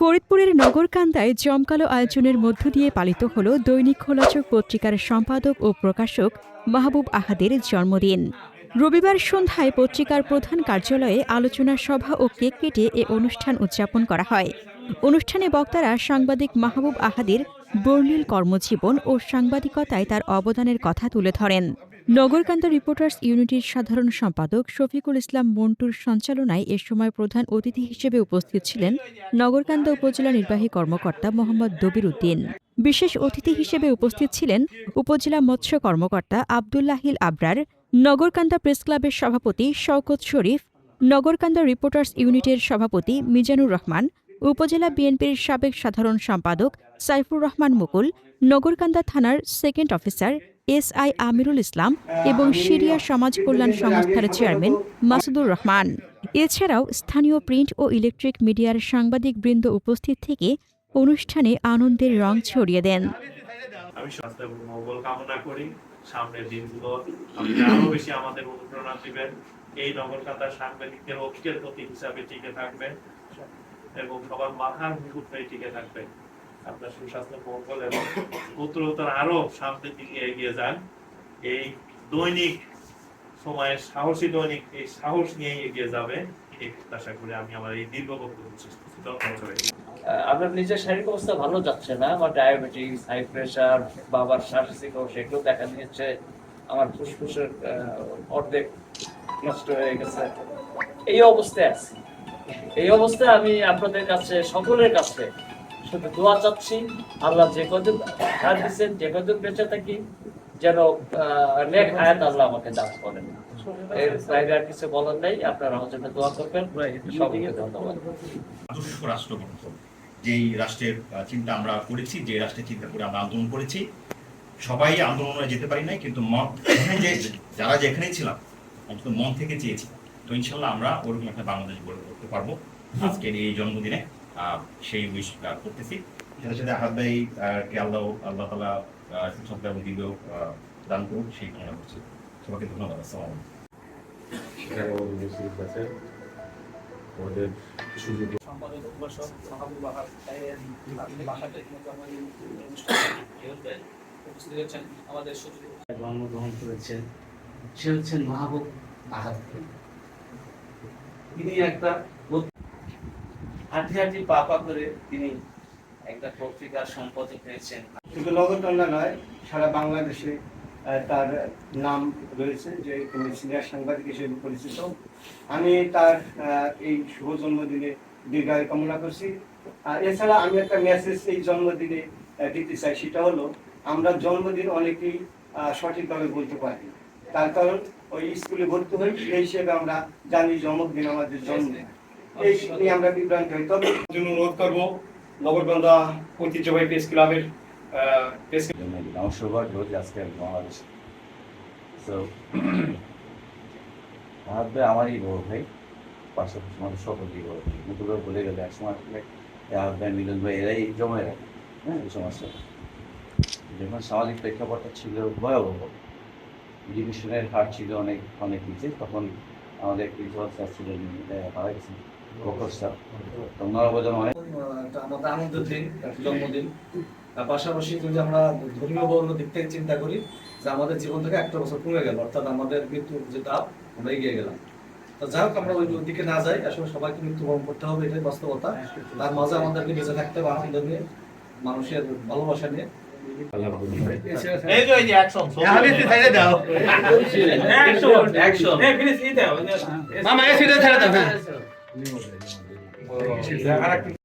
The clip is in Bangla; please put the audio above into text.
ফরিদপুরের নগরকান্দায় জমকালো আয়োজনের মধ্য দিয়ে পালিত হল দৈনিক খোলাচক পত্রিকার সম্পাদক ও প্রকাশক মাহবুব আহাদের জন্মদিন। রবিবার সন্ধ্যায় পত্রিকার প্রধান কার্যালয়ে আলোচনা সভা ও কেক কেটে এ অনুষ্ঠান উদযাপন করা হয়। অনুষ্ঠানে বক্তারা সাংবাদিক মাহবুব আহাদের বর্ণিল কর্মজীবন ও সাংবাদিকতায় তার অবদানের কথা তুলে ধরেন। নগরকান্দা রিপোর্টার্স ইউনিটির সাধারণ সম্পাদক শফিকুল ইসলাম মন্টুর সঞ্চালনায় এ সময় প্রধান অতিথি হিসেবে উপস্থিত ছিলেন নগরকান্দা উপজেলা নির্বাহী কর্মকর্তা মোহাম্মদ দবির উদ্দিন। বিশেষ অতিথি হিসেবে উপস্থিত ছিলেন উপজেলা মৎস্য কর্মকর্তা আবদুল্লাহিল আবরার নগরকান্দা প্রেস ক্লাবের সভাপতি শওকত শরীফ নগরকান্দা রিপোর্টার্স ইউনিটের সভাপতি মিজানুর রহমান, উপজেলা বিএনপির সাবেক সাধারণ সম্পাদক সাইফুর রহমান মুকুল, নগরকান্দা থানার second officer S I Amirul Islam এবং সিরিয়া সমাজ কল্যাণ সংস্থার চেয়ারম্যান মাসুদুর রহমান। এছাড়াও স্থানীয় প্রিন্ট ও ইলেকট্রিক মিডিয়ার সাংবাদিক বৃন্দ উপস্থিত থেকে অনুষ্ঠানে আনন্দের রং ছড়িয়ে দেন। আমি মঙ্গল কামনা করি। সামনের দিনগুলো আরও বেশি আমাদের অনুপ্রেরণা দিবেন। এই সাংবাদিকদের প্রতি হিসাবে টিকে থাকবেন এবং সবার মাথার মুকুট হয়ে টিকে থাকবেন আপনার সুস্বাস্থ্য মঙ্গল এবং উত্তরোত্তর আরও সামনের দিকে এগিয়ে যান। এই দৈনিক সময়ের সাহসী দৈনিক এই সাহস নিয়ে এগিয়ে যাবে আমি আমার এই দীর্ঘ বক্তব্য নিজের শারীরিক অবস্থা ভালো যাচ্ছে না? আমার ডায়াবেটিস হাই প্রেশার বাবার শ্বাসিক দেখা দিয়েছে। আমার ফুসফুসের অর্ধেক নষ্ট হয়ে গেছে। এই অবস্থায় আছি। এই অবস্থায় আমি আপনাদের কাছে, সকলের কাছে শুধু দোয়া চাচ্ছি। আল্লাহ যে কদিন হাত দিচ্ছেন যে কদিন বেঁচে থাকি যেন নেক হায়াত আল্লাহ আমাকে দান করেন। এর বাইরে আর কিছু বলার নেই আপনারা আমার জন্য দোয়া করবেন। সবাইকে ধন্যবাদ। আদর্শ রাষ্ট্র যেই রাষ্ট্রের চিন্তা আমরা করেছি যে রাষ্ট্রের চিন্তা করে আমরা আন্দোলন করেছি সবাই আন্দোলনে যেতে পারি নাই কিন্তু মন যে যারা যেখানেই ছিলাম অন্তত মন থেকে চেয়েছি। তো ইনশাল্লাহ আমরা ওরকম একটা বাংলাদেশ গড়ে করতে পারব। আজকের এই জন্মদিনে। সেই উইশ করতেছি। সাথে সাথে আহাদ ভাই কে আল্লাহ আল্লাহ তালা সুসংখ্যা এবং দীর্ঘ দান করুন সেই কামনা করছি। সবাইকে ধন্যবাদ আসসালাম আমাদের সম্পাদক মাহবুব আমাদের অনুষ্ঠানে উপস্থিত হয়েছেন আমাদের জন্মগ্রহণ করেছেন সে হচ্ছেন মাহবুব আহাদ তিনি একটা হাঁটি হাঁটি পা পা করে তিনি একটা পত্রিকার সম্পাদক হয়েছেন। শুধু নগরকান্দা নয় সারা বাংলাদেশে তার নাম রয়েছে যে তিনি সিনিয়র সাংবাদিক হিসেবে পরিচিত। আমি তার এই শুভ জন্মদিনে দীর্ঘায়ু কামনা করছি। আর এছাড়া আমি একটা মেসেজ এই জন্মদিনে দিতে চাই সেটা হলো আমরা জন্মদিন অনেকেই সঠিকভাবে বলতে পারি তার কারণ ওই স্কুলে ভর্তি হই সেই হিসেবে আমরা জানি জন্মদিন আমাদের জন্ম। এই আমরা বিভ্রান্ত হই। তবে জন্য অনুরোধ করব নগরকান্দা ঐতিহ্যবাহী প্রেস ক্লাবের প্রেস সৌভাগ্য যে আজকে বাংলাদেশ। তো আমারই বড় ভাই পাশাপাশি আমাদের সকলই বড় ভাই। বলে গেলে এক সময় মিলন ভাই এরাই জমে রাখে। হ্যাঁ এই সমস্যা যখন সামাজিক প্রেক্ষাপটটা ছিল ভয়াবহ ডিভিশনের হার ছিল অনেক অনেক নিচে তখন আমাদের ছিলেন আহ, মারা গেছেন বকর স্যার তো ওনারা বোঝানো অনেক। একটা আমাদের আনন্দের দিন জন্মদিন। আর পাশাপাশি যদি আমরা ধর্মীয় বর্ণ দিক থেকে চিন্তা করি যে আমাদের জীবন থেকে একটা বছর কমে গেল অর্থাৎ আমাদের মৃত্যু যে তাপ আমরা এগিয়ে গেলাম। তো যাই হোক আমরা ওই দিকে না যাই আসলে সবাইকে মৃত্যুবরণ করতে হবে এটাই বাস্তবতা। তার মাঝে আমাদেরকে বেঁচে থাকতে হবে আনন্দ নিয়ে মানুষের ভালোবাসা নিয়ে। এই যে এই যে অ্যাকশন অ্যাকশন অ্যাকশন মামা